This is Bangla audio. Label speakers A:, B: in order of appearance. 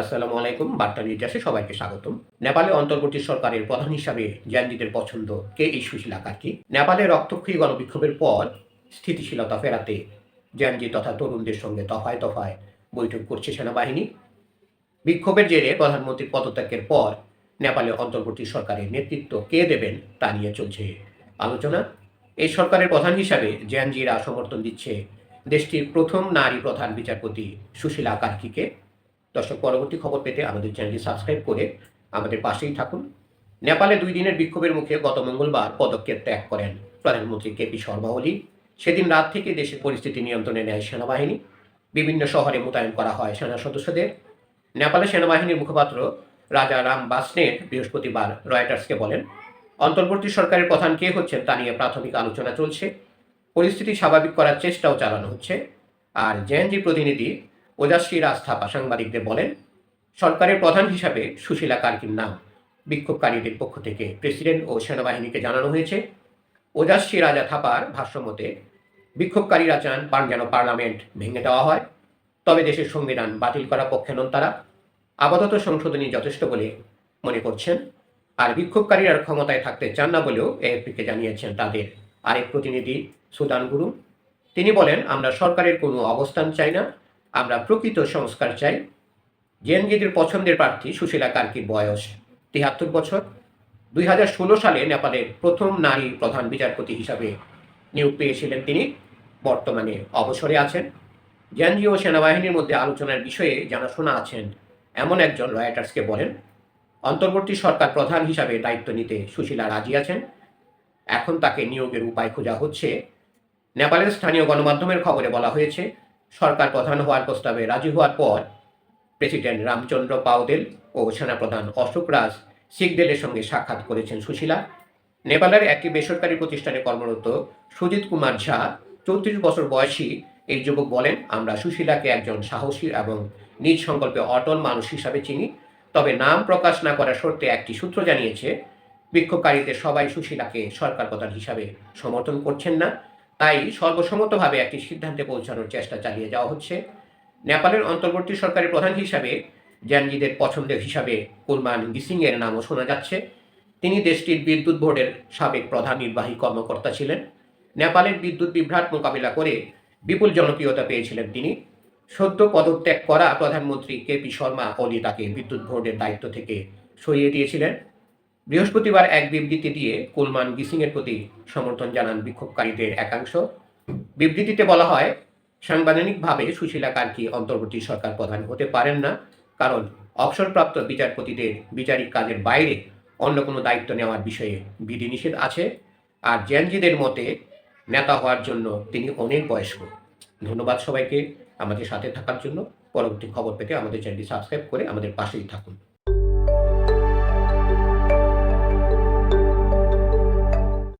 A: আসসালামু আলাইকুম, বার্তা নির্যাসে সবাইকে স্বাগতম। নেপালে অন্তর্বর্তী সরকারের প্রধান হিসাবে জ্যানজিদের পছন্দ কে এই সুশীলা কার্কি? নেপালে রক্তক্ষয়ী গণবিক্ষোভের পর স্থিতিশীলতা ফেরাতে জ্যানজি তথা তরুণদের সঙ্গে দফায় দফায় বৈঠক করছে সেনাবাহিনী। বিক্ষোভের জেরে প্রধানমন্ত্রীর পদত্যাগের পর নেপালে অন্তর্বর্তী সরকারের নেতৃত্ব কে দেবেন তা নিয়ে চলছে আলোচনা। এই সরকারের প্রধান হিসাবে জ্যানজিরা সমর্থন দিচ্ছে দেশটির প্রথম নারী প্রধান বিচারপতি সুশীলা কার্কিকে। দর্শক, পরবর্তী খবর পেতে আমাদের চ্যানেলটি সাবস্ক্রাইব করে আমাদের পাশেই থাকুন। নেপালে দুই দিনের বিক্ষোভের মুখে গত মঙ্গলবার পদক্ষেপ ত্যাগ করেন প্রধানমন্ত্রী কেপি শর্মা ওলি। সেদিন রাত থেকে দেশের পরিস্থিতি নিয়ন্ত্রণে নেয় সেনাবাহিনী। বিভিন্ন শহরে মোতায়েন করা হয় সেনা সদস্যদের। নেপালের সেনাবাহিনীর মুখপাত্র রাজা রাম বাসনেট বৃহস্পতিবার রয়টার্সকে বলেন, অন্তর্বর্তী সরকারের প্রধান কে হচ্ছেন তা নিয়ে প্রাথমিক আলোচনা চলছে। পরিস্থিতি স্বাভাবিক করার চেষ্টাও চালানো হচ্ছে। আর জেএনজি প্রতিনিধি ওজাশ্রী রাজ থাপা সাংবাদিকদের বলেন, সরকারের প্রধান হিসাবে সুশীলা কার্কির নাম বিক্ষোভকারীদের পক্ষ থেকে প্রেসিডেন্ট ও সেনাবাহিনীকে জানানো হয়েছে। ওজাশ্রী রাজা থাপার ভাষ্যমতে, বিক্ষোভকারীরা চান যেন পার্লামেন্ট ভেঙে দেওয়া হয়, তবে দেশের সংবিধান বাতিল করা পক্ষে নন তারা। আপাতত সংশোধনী যথেষ্ট বলে মনে করছেন, আর বিক্ষোভকারীরা ক্ষমতায় থাকতে চান না বলেও এএফপিকে জানিয়েছেন তাদের আরেক প্রতিনিধি সুদান গুরু। তিনি বলেন, আমরা সরকারের কোনো অবস্থান চাই না আমরা প্রকৃত সংস্কার চাই। জেএনজিদের পছন্দের প্রার্থী সুশীলা কার্কির বয়স তিয়াত্তর বছর। দুই হাজার ষোলো সালে নেপালের প্রথম নারী প্রধান বিচারপতি হিসাবে নিয়োগ পেয়েছিলেন তিনি। বর্তমানে অবসরে আছেন। জেএনজি ও সেনাবাহিনীর মধ্যে আলোচনার বিষয়ে জানাশোনা আছেন এমন একজন রয়টার্সকে বলেন, অন্তর্বর্তী সরকার প্রধান হিসাবে দায়িত্ব নিতে সুশীলা রাজি আছেন। এখন তাকে নিয়োগের উপায় খোঁজা হচ্ছে। নেপালের স্থানীয় গণমাধ্যমের খবরে বলা হয়েছে সরকার প্রধান হওয়ার প্রস্তাবে রাজি হওয়ার পর প্রেসিডেন্ট রামচন্দ্র পাওদেল ও সেনাপ্রধান অশোক রাজ শিখদেলের সঙ্গে সাক্ষাৎ করেছেন সুশীলা। নেপালের একটি বেসরকারি প্রতিষ্ঠানে কর্মরত সুজিত কুমার ঝা চৌত্রিশ বছর বয়সী এই যুবক বলেন, আমরা সুশীলাকে একজন সাহসী এবং নিজ সংকল্পে অটল মানুষ হিসাবে চিনি। তবে নাম প্রকাশ না করার শর্তে একটি সূত্র জানিয়েছে, বিক্ষোভকারীদের সবাই সুশীলাকে সরকার প্রধান হিসাবে সমর্থন করছেন না। তাই সর্বসম্মতভাবে একটি সিদ্ধান্তে পৌঁছানোর চেষ্টা চালিয়ে যাওয়া হচ্ছে। নেপালের অন্তর্বর্তী সরকারের প্রধান হিসাবে জ্যানজিদের পছন্দের হিসাবে কুরমান গিসিং এর নামও শোনা যাচ্ছে। তিনি দেশটির বিদ্যুৎ বোর্ডের সাবেক প্রধান নির্বাহী কর্মকর্তা ছিলেন। নেপালের বিদ্যুৎ বিভ্রাট মোকাবিলা করে বিপুল জনপ্রিয়তা পেয়েছিলেন তিনি। সদ্য পদত্যাগ করা প্রধানমন্ত্রী কেপি শর্মা ওলি তাকে বিদ্যুৎ বোর্ডের দায়িত্ব থেকে সরিয়ে দিয়েছিলেন। বৃহস্পতিবার এক বিবৃতি দিয়ে কুলমান গিসিংয়ের প্রতি সমর্থন জানান বিক্ষোভকারীদের একাংশ। বিবৃতিতে বলা হয়, সাংবিধানিকভাবে সুশীলা কার্কি অন্তর্বর্তী সরকার প্রধান হতে পারেন না, কারণ অবসরপ্রাপ্ত বিচারপতিদের বিচারিক কাজের বাইরে অন্য কোনো দায়িত্ব নেওয়ার বিষয়ে বিধিনিষেধ আছে, আর জ্যানজিদের মতে নেতা হওয়ার জন্য তিনি অনেক বয়স্ক। ধন্যবাদ সবাইকে। আমাদের সাথে থাকার জন্য পরবর্তী খবর পেতে আমাদের চ্যানেলটি সাবস্ক্রাইব করে আমাদের পাশেই থাকুন।